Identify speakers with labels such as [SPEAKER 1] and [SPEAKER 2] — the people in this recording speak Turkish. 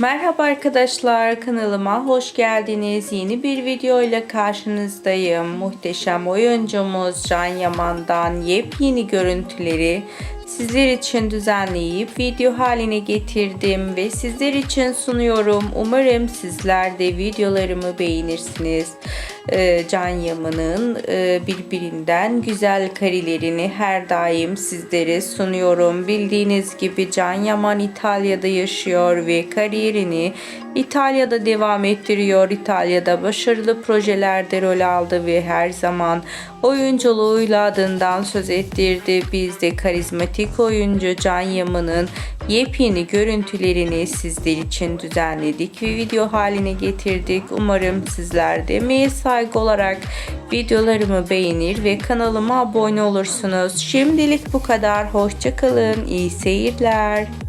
[SPEAKER 1] Merhaba arkadaşlar kanalıma hoş geldiniz. Yeni bir video ile karşınızdayım. Muhteşem oyuncumuz Can Yaman'dan yepyeni görüntüleri sizler için düzenleyip video haline getirdim ve sizler için sunuyorum. Umarım sizler de videolarımı beğenirsiniz. Ee, Can Yaman'ın e, birbirinden güzel karelerini her daim sizlere sunuyorum. Bildiğiniz gibi Can Yaman İtalya'da yaşıyor ve kariyerini İtalya'da devam ettiriyor. İtalya'da başarılı projelerde rol aldı ve her zaman oyunculuğuyla adından söz ettirdi. Biz de karizmatik oyuncu Can Yaman'ın yepyeni görüntülerini sizler için düzenledik ve video haline getirdik. Umarım sizler de emeğe saygı olarak videolarımı beğenir ve kanalıma abone olursunuz. Şimdilik bu kadar. Hoşçakalın. İyi seyirler.